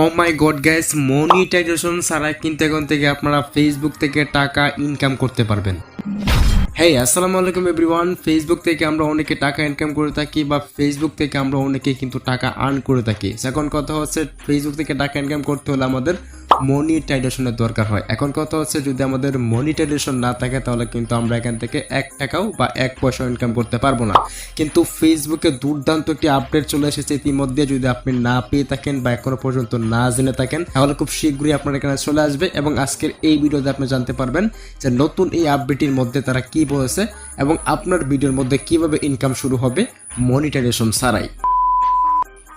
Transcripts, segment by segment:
O my god গ্যাস monetization ছাড়া কিন্তু এখন থেকে আপনারা ফেসবুক থেকে টাকা ইনকাম করতে পারবেন। হ্যাঁ আসসালামু আলাইকুম এভরিওয়ান ফেসবুক থেকে আমরা অনেকে টাকা ইনকাম করে থাকি বা ফেসবুক থেকে আমরা অনেকে কিন্তু টাকা আর্ন করে থাকি। এখন কথা হচ্ছে ফেসবুক থেকে টাকা ইনকাম করতে হলে আমাদের মনিটাইজেশনের দরকার হয়। এখন কথা হচ্ছে যদি আমাদের মনিটাইজেশন না থাকে, তাহলে কিন্তু আমরা এখান থেকে এক টাকাও বা এক পয়সা ইনকাম করতে পারব না। কিন্তু ফেসবুকে দুর্দান্ত একটি আপডেট চলে এসেছে। ইতিমধ্যে যদি আপনি না পেয়ে থাকেন বা এখনও পর্যন্ত না জেনে থাকেন, তাহলে খুব শীঘ্রই আপনার এখানে চলে আসবে এবং আজকের এই ভিডিওতে আপনি জানতে পারবেন যে নতুন এই আপডেটের মধ্যে তারা কি বলেছে এবং আপনার ভিডিওর মধ্যে কীভাবে ইনকাম শুরু হবে মনিটাইজেশন ছাড়াই।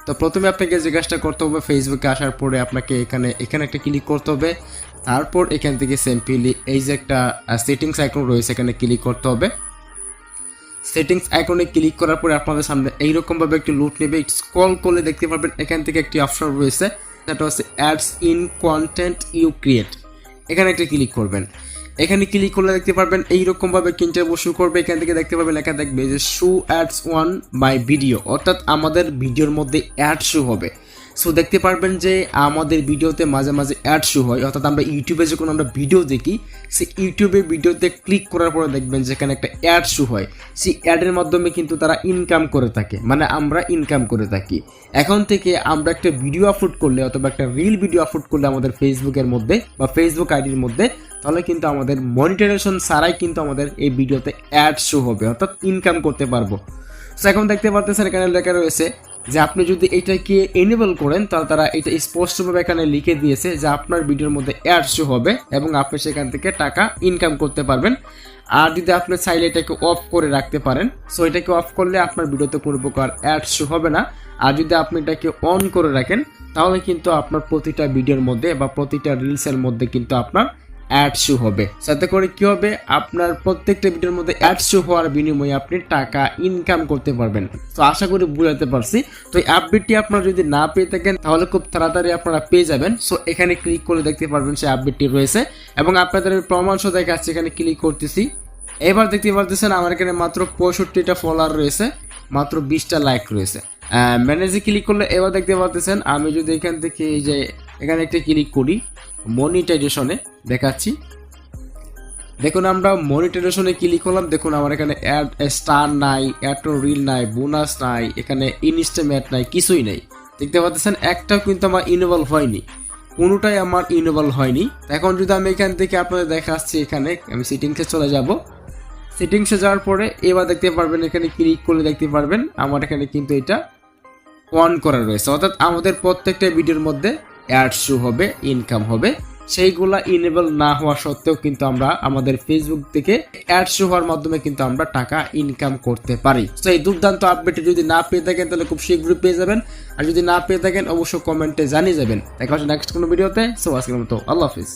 তো প্রথমে আপনাকে যে কাজটা করতে হবে ফেসবুকে আসার পরে আপনাকে এখানে এখানে একটা ক্লিক করতে হবে। তারপর এখান থেকে সিম্পলি এই যে একটা সেটিংস আইকন রয়েছে, এখানে ক্লিক করতে হবে। সেটিংস আইকনে ক্লিক করার পরে আপনাদের সামনে এইরকমভাবে একটি লুট নেবে। স্ক্রল করলে দেখতে পারবেন এখান থেকে একটি অপশন রয়েছে, সেটা হচ্ছে ads in content you create এখানে একটা ক্লিক করবেন। এখানে ক্লিক করলে দেখতে পারবেন এইরকম ভাবে কিনতে বসু করবে। এখান থেকে দেখতে পাবেন লেখা দেখবে যে show ads one by video অর্থাৎ আমাদের ভিডিওর মধ্যে অ্যাড শু হবে। সো দেখতে পারবেন যে আমাদের ভিডিওতে মাঝে মাঝে অ্যাড শু হয়। অর্থাৎ আমরা ইউটিউবে যখন আমরা ভিডিও দেখি সে ইউটিউবে ভিডিওতে ক্লিক করার পরে দেখবেন যেখানে একটা অ্যাড শু হয়। সেই অ্যাডের মাধ্যমে কিন্তু তারা ইনকাম করে থাকে। মানে আমরা ইনকাম করে থাকি। এখন থেকে আমরা একটা ভিডিও আপলোড করলে অথবা একটা রিল ভিডিও আপলোড করলে আমাদের ফেসবুকের মধ্যে বা ফেসবুক আইডির মধ্যে, তাহলে কিন্তু আমাদের মনিটাইজেশন ছাড়াই কিন্তু আমাদের এই ভিডিওতে অ্যাড শো হবে। অর্থাৎ ইনকাম করতে পারব। সো এখন দেখতে পারতেছেন এখানে লেখা রয়েছে যে আপনি যদি এটাকে এনেবল করেন, তাহলে তারা এটা স্পষ্টভাবে এখানে লিখে দিয়েছে যে আপনার ভিডিওর মধ্যে অ্যাড শো হবে এবং আপনি সেখান থেকে টাকা ইনকাম করতে পারবেন। আর যদি আপনি চাইলে এটাকে অফ করে রাখতে পারেন সো এটাকে অফ করলে আপনার ভিডিওতে কোনো প্রকার অ্যাড শো হবে না। আর যদি আপনি এটাকে অন করে রাখেন, তাহলে কিন্তু আপনার প্রতিটা ভিডিওর মধ্যে বা প্রতিটা রিলসের মধ্যে কিন্তু আপনার অ্যাড শো হবে। সাথে করে কি হবে? আপনার প্রত্যেকটা ভিডিওর মধ্যে অ্যাড শো হওয়ার বিনিময়ে আপনি টাকা ইনকাম করতে পারবেন। তো আশা করি বুঝাতে পারছি। তো এই আপডেটটি আপনারা যদি না পেয়ে থাকেন, তাহলে খুব তাড়াতাড়ি আপনারা পেয়ে যাবেন। সো এখানে ক্লিক করে দেখতে পারবেন সেই আপডেটটি রয়েছে। এবং আপনাদের প্রমাণ সহ দেখাচ্ছি এখানে ক্লিক করতেছি। এবার দেখতে পারতেছেন, আমার এখানে মাত্র পঁয়ষট্টিটা ফলোয়ার রয়েছে। মাত্র বিশটা লাইক রয়েছে। ম্যানেজে ক্লিক করলে এবার দেখতে পারতেছেন, আমি যদি এখান থেকে এই যে এখানে একটা ক্লিক করি মনিটাইজেশনে দেখাচ্ছি। দেখুন আমরা মনিটাইজেশনে ক্লিক করলাম, দেখুন আমার এখানে অ্যাড স্টার নাই অ্যাড রিল নাই বোনাস নাই, এখানে ইনস্টামেট নাই, কিছুই নাই। দেখতে পাচ্ছেন, একটাও কিন্তু আমার ইনভলভ হয়নি। কোনোটাই আমার ইনভলভ হয়নি। এখন যদি আমি এখান থেকে আপনাদের দেখাচ্ছি এখানে, আমি সিটিংসে চলে যাব। সেটিংসে যাওয়ার পরে এবার দেখতে পারবেন, এখানে ক্লিক করলে দেখতে পারবেন, আমার এখানে কিন্তু এটা অন করা রয়েছে। অর্থাৎ আমাদের প্রত্যেকটা ভিডিওর মধ্যে অ্যাড শু হবে ইনকাম হবে, সেইগুলা ইনেবল না হওয়া সত্ত্বেও কিন্তু আমরা আমাদের ফেসবুক থেকে অ্যাড শু হওয়ার মাধ্যমে কিন্তু আমরা টাকা ইনকাম করতে পারি। তো এই দুর্দান্ত আপডেট যদি না পেয়ে থাকেন, তাহলে খুব শীঘ্রই পেয়ে যাবেন। আর যদি না পেয়ে থাকেন, অবশ্যই কমেন্টে জানিয়ে যাবেন। দেখা হচ্ছে নেক্সট কোনো ভিডিওতে সো আজকের মতো আল্লাহ হাফিজ।